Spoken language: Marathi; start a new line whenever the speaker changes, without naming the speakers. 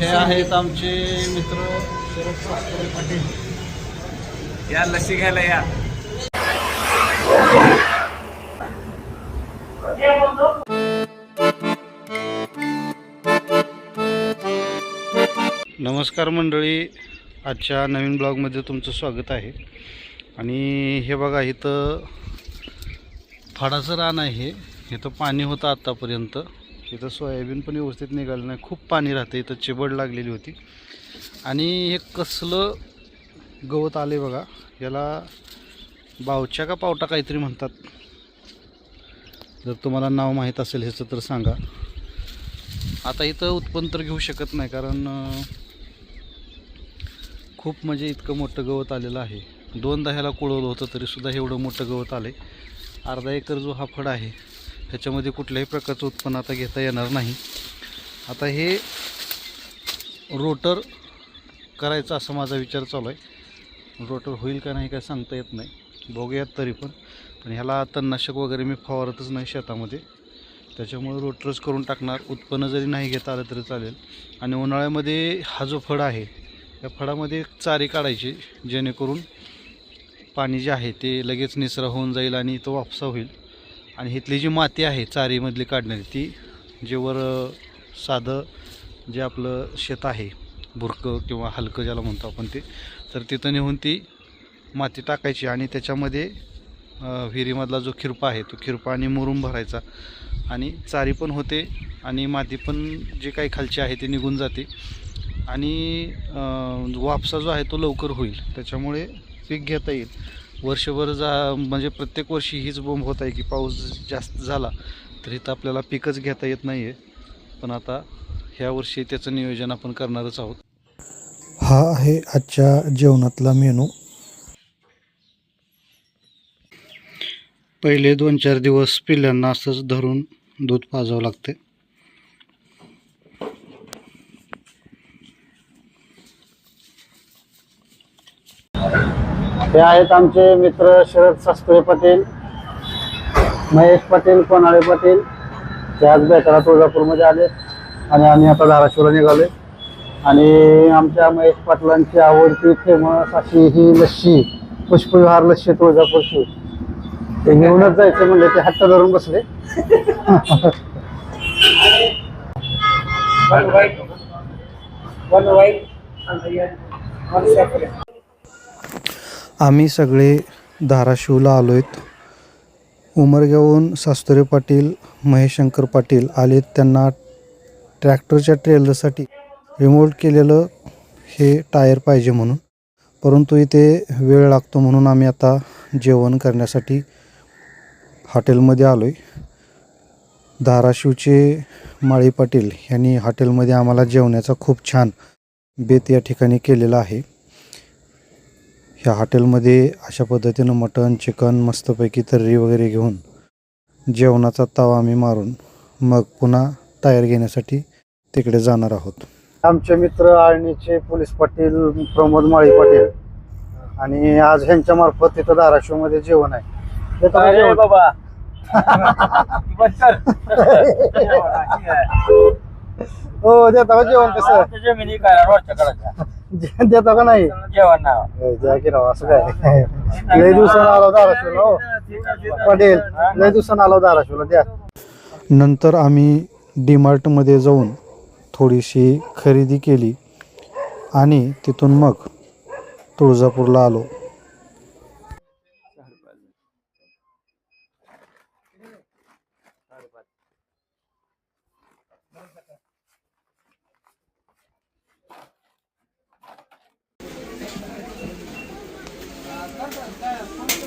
हे आहेत आमचे मित्र शरद पाटील.
या लसी घ्यायला या.
नमस्कार मंडळी. आजच्या नवीन ब्लॉगमध्ये तुमचं स्वागत आहे. आणि हे बघा इथं फडाचं रान आहे. इथं पाणी होतं आत्तापर्यंत इथं सोयाबीन पण व्यवस्थित निघालं नाही. खूप पाणी राहतं. इथं चिबड लागलेली होती. आणि हे कसलं गवत आले बघा. याला बावच्या का पावटा काहीतरी म्हणतात. जर तुम्हाला नाव माहीत असेल ह्याचं तर सांगा. आता इथं उत्पन्न तर घेऊ शकत नाही कारण खूप म्हणजे इतकं मोठं गवत आलेलं आहे. दोनदा ह्याला कुळवलं होतं तरीसुद्धा एवढं मोठं गवत आलं आहे अर्धा एकर जो हा फड आहे ह्याच्यामध्ये कुठल्याही प्रकारचं उत्पन्न आता घेता येणार नाही. आता हे रोटर करायचं असा माझा विचार चालू आहे. रोटर होईल का नाही काय सांगता येत नाही. बघूयात तरी पण. पण ह्याला तणनाशक वगैरे मी फवारतच नाही शेतामध्ये. त्याच्यामुळे रोटरच करून टाकणार. उत्पन्न जरी नाही घेता आलं तरी चालेल. आणि उन्हाळ्यामध्ये हा जो फळ आहे या फळामध्ये चारी काढायची जेणेकरून पाणी जे आहे ते लगेच निचरा होऊन जाईल आणि तो वापसा होईल. आणि इथली जी माती आहे चारीमधली काढणारी ती जे वर साधं जे आपलं शेत आहे बुरकं किंवा हलकं ज्याला म्हणतो आपण ते तर तिथं नेऊन ती माती टाकायची आणि त्याच्यामध्ये विहिरीमधला जो खिरपा आहे तो खिरपा आणि मुरुम भरायचा. आणि चारी पण होते आणि माती पण जे काही खालची आहे ते निघून जाते. आणि वापसा जो आहे तो लवकर होईल. त्याच्यामुळे पीक घेता येईल. वर्षभर जा म्हणजे प्रत्येक वर्षी हीच बोंब होत आहे की पाऊस जास्त झाला तर इथं आपल्याला पीकच घेता येत नाही आहे पण आता ह्या वर्षी त्याचं नियोजन आपण करणारच आहोत.
हा आहे आजच्या जेवणातला मेनू.
पहिले दोन चार दिवस पिल्ल्यांना असंच धरून दूध पाजावं लागते हे आहेत आमचे मित्र शरद सास्तुरे पाटील महेश पाटील कोणाळे पाटील. ते आज बेटाला तुळजापूरमध्ये आले आणि आम्ही आता धाराशिवला निघालोय. आणि आमच्या महेश पाटलांची आवडती फेमस अशी ही लस्सी पुष्पविहार लस्सी तुळजापूरची. ते घेऊनच जायचं म्हणले ते हट्ट धरून बसले.
वन वाईट वन
आम्ही सगळे धाराशिवला आलो आहेत उमरग्याहून सास्तुरे पाटील महेशंकर पाटील आलेत त्यांना ट्रॅक्टरच्या ट्रेलरसाठी. रिमोट केलेलं हे टायर पाहिजे म्हणून. परंतु इथे वेळ लागतो म्हणून आम्ही आता जेवण करण्यासाठी हॉटेलमध्ये आलो आहे धाराशिवचे माळी पाटील यांनी हॉटेलमध्ये आम्हाला जेवण्याचा खूप छान बेत या ठिकाणी केलेला आहे. ह्या हॉटेलमध्ये अशा पद्धतीनं मटण चिकन मस्तपैकी तर्री वगैरे घेऊन जेवणाचा तवा आम्ही मारून मग पुन्हा टायर घेण्यासाठी तिकडे जाणार आहोत.
आमचे मित्र आळणीचे पोलीस पाटील प्रमोद माळी पाटील आणि आज ह्यांच्या मार्फत तिथं धाराशिवमध्ये जेवण आहे. येतं का
अरे
जेवण?
बाबा. बस कर.
हो देता का जेवण कसं?
जमिनी काय रोजच्या
देता का नाही?
जेवण नाव
ए, द्या की राव असं काय? लय दिवसानं आलो धाराशिवला हो. पाटील लय दिवसानं आलो धाराशिवला द्या.
नंतर आम्ही डीमार्टमध्ये जाऊन थोडीशी खरेदी केली आणि तिथून मग तुळजापूरला आलो. Yeah, yeah.